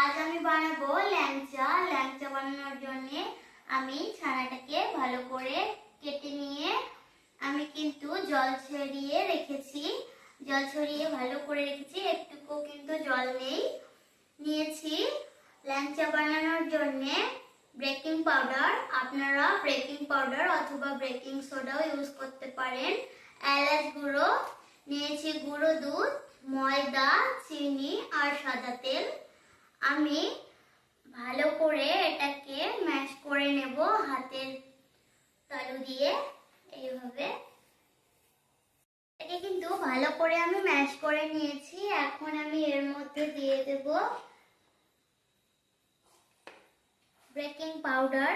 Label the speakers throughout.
Speaker 1: আজ আমি বানাবো ল্যাংচা। ল্যাংচা বানানোর জন্য আমি ছানাটাকে ভালো করে কেটে নিয়ে আমি কিন্তু জল ছড়িয়ে রেখেছি। জল ছড়িয়ে ভালো করে রেখেছি। একটুকু কিন্তু জল নেই। নিয়েছি ল্যাংচা বানানোর জন্য বেকিং পাউডার। আপনারা বেকিং পাউডার অথবা বেকিং সোডাও ইউজ করতে পারেন। এলাচ গুঁড়ো। নিয়েছি গুঁড়ো দুধ, ময়দা, চিনি আর সাদা তেল। আমি ভালো করে এটাকে ম্যাশ করে নেব হাতের তালু দিয়ে এইভাবে। এটাকে কিন্তু ভালো করে আমি ম্যাশ করে নিয়েছি। এখন আমি এর মধ্যে দিয়ে দেব বেকিং পাউডার।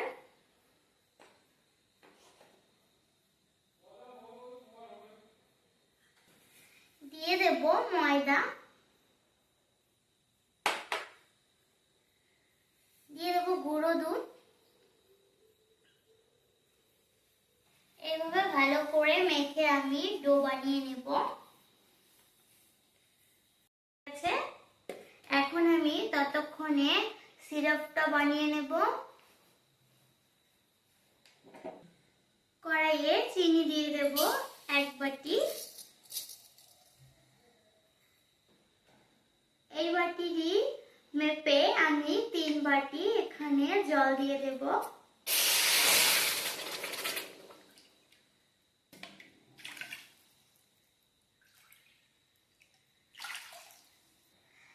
Speaker 1: দিয়ে দেব ময়দা দিয়ে দেবো গুঁড়ো দুধ এইভাবে ভালো করে মেখে আমি ডো বানিয়ে নেব। আছে? এখন আমি ততক্ষণে সিরাপটা বানিয়ে নেব। কড়াইয়ে চিনি দিয়ে দেব এক বাটি। এই বাটি বাটিরই মেপে আমি তিন বাটি এখানে জল দিয়ে দেব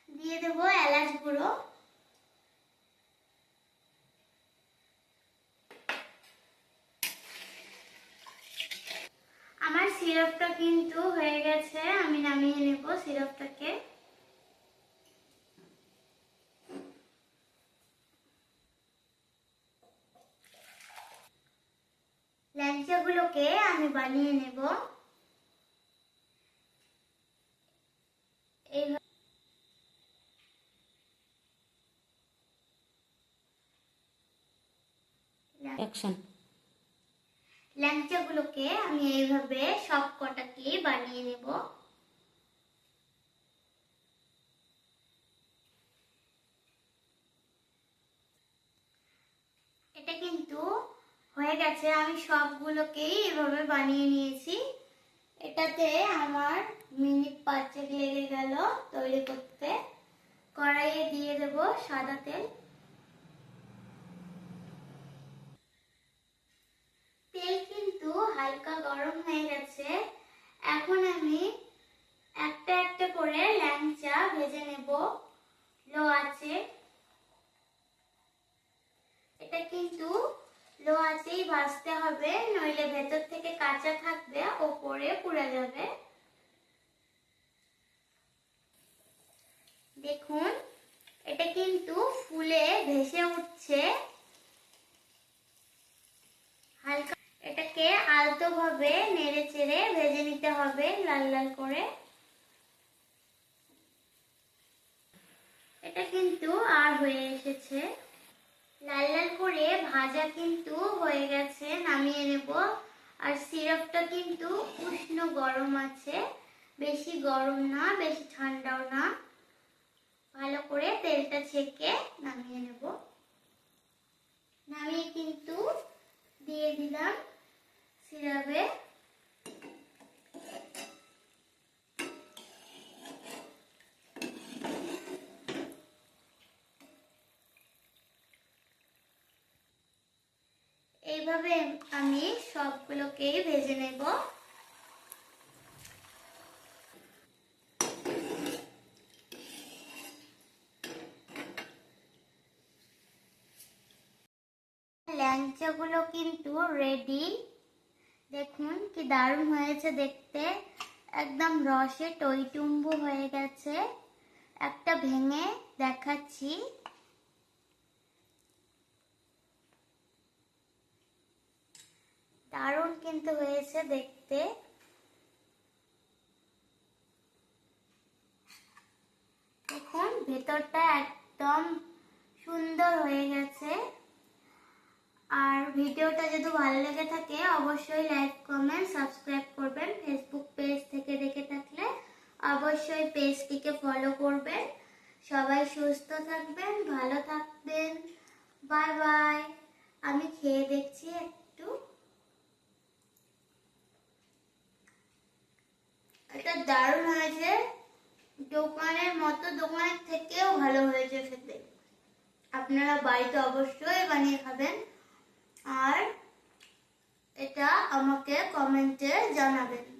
Speaker 1: দিয়ে দেব এলাচ গুঁড়ো আমার সিরাপটা কিন্তু হয়ে গেছে আমি নামিয়ে নেব সিরাপটাকে। ল্যাংচাগুলোকে আমি বানিয়ে নেব।
Speaker 2: অ্যাকশন
Speaker 1: ল্যাংচাগুলোকে আমি এইভাবে সব কটাকে বানিয়ে নেব। এটা কিন্তু হয়ে গেছে, আমি সবগুলোকেই এভাবে বানিয়ে নিয়েছি। এটাতে আমার মিনিট পাঁচেক লেগে গেল তৈরি করতে। কড়াইয়ে দিয়ে দেব সাদা তেল। তেল কিন্তু হালকা গরম হয়ে গেছে। এখন আমি একটা একটা করে ল্যাংচা ভেজে নেব। লো আছে এটা কিন্তু লো আছেই ভাজতে হবে, নইলে ভেতর থেকে কাঁচা থাকবে, ওপরে পুড়ে যাবে। দেখুন, এটা কিন্তু ফুলে ভেসে উঠছে হালকা এটাকে ভাবে নেড়ে চেড়ে ভেজে নিতে হবে লাল লাল করে। এটা কিন্তু আর হয়ে এসেছে। লাল লাল করে ভাজা কিন্তু হয়ে গেছে, নামিয়ে নেব। আর সিরাপটা কিন্তু উষ্ণ গরম আছে। বেশি গরম না, বেশি ঠান্ডাও না। ভালো করে তেলটা ছেঁকে নামিয়ে নেব নামিয়ে কিন্তু দিয়ে দিলাম সিরাপে এইভাবে আমি সবগুলোকেই ভেজে নেব। ল্যাংচাগুলো কিন্তু রেডি দেখুন কি দারুণ হয়েছে দেখতে। একদম রসে টইটুম্বু হয়ে গেছে। একটা ভেঙে দেখাচ্ছি। দারুণ কিন্তু হয়েছে দেখতে। দেখুন, ভেতরটা একদম সুন্দর হয়ে গেছে। আর ভিডিওটা যদি ভালো লেগে থাকে, অবশ্যই লাইক কমেন্ট সাবস্ক্রাইব করবেন। ফেসবুক পেজ থেকে দেখে থাকলে অবশ্যই পেজটিকে ফলো করবেন। সবাই সুস্থ থাকবেন, ভালো থাকবেন। বাই বাই আমি খেয়ে দেখছি একটু। এটা দারুণ হয়েছে। দোকানের মতো দোকানের থেকেও ভালো হয়েছে খেতে। আপনারা বাড়িতে অবশ্যই বানিয়ে খাবেন। আর এটা আমাকে কমেন্টে জানাবেন।